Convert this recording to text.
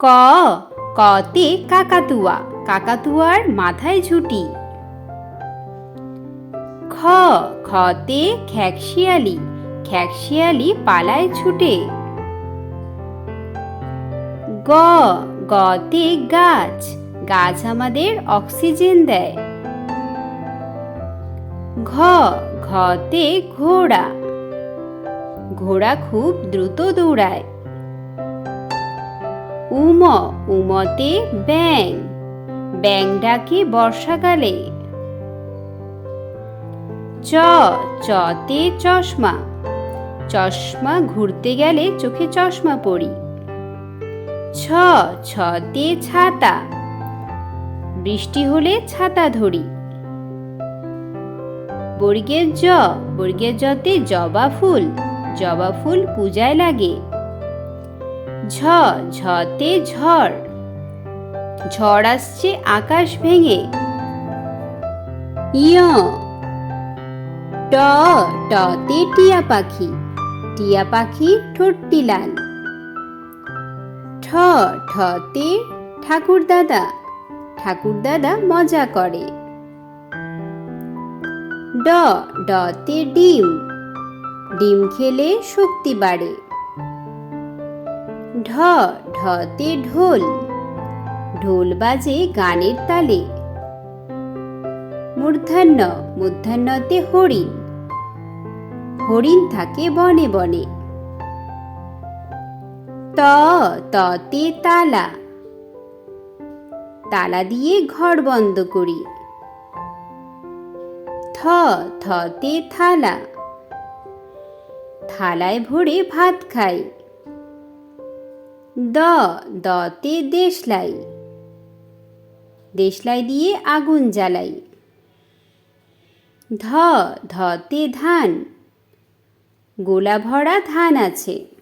ক, কতে কাকাতুয়া, কাকাতুয়ার মাথায় ঝুটি। খ, খতে খ্যাকশিয়ালি খ্যাকশিয়ালি পালায় ছুটে। গ, গতে গাছ গাছ আমাদের অক্সিজেন দেয়। ঘ, ঘতে ঘোড়া ঘোড়া খুব দ্রুত দৌড়ায়। উম, উমতে ব্যাং ব্যাং ডাকে বর্ষাকালে। চ, চতে চশমা। চশমা ঘুরতে গেলে চোখে চশমা পরি। ছ, ছতে ছাতা। বৃষ্টি হলে ছাতা ধরি। বর্গের জ, বর্গের জতে জবা ফুল। জবা ফুল পূজায় লাগে। ঝ, ঝতে ঝড়। ঝড় আসছে আকাশ ভেঙে। ইয়। ট, টতে টিয়া পাখি। টিয়া পাখি ঠোঁটটি লাল। ঠ, ঠতে ঠাকুর দাদা। ঠাকুর দাদা মজা করে। ড, ডতে ডিম। ডিম খেলে শক্তি বাড়ে। ঢ, ঢতে ঢোল। ঢোল বাজে গানের তালে। মূর্ধন্য, মূর্ধন্যতে হরিণ। হরিণ থাকে বনে বনে। ত, ততে তালা। তালা দিয়ে ঘর বন্ধ করি। থ, থতে থালা। থালায় ভরে ভাত খাই। দ দতে দেশলাই। দেশলাই দিয়ে আগুন জ্বালাই। ধ ধতে ধান। গোলা ভরা ধান আছে।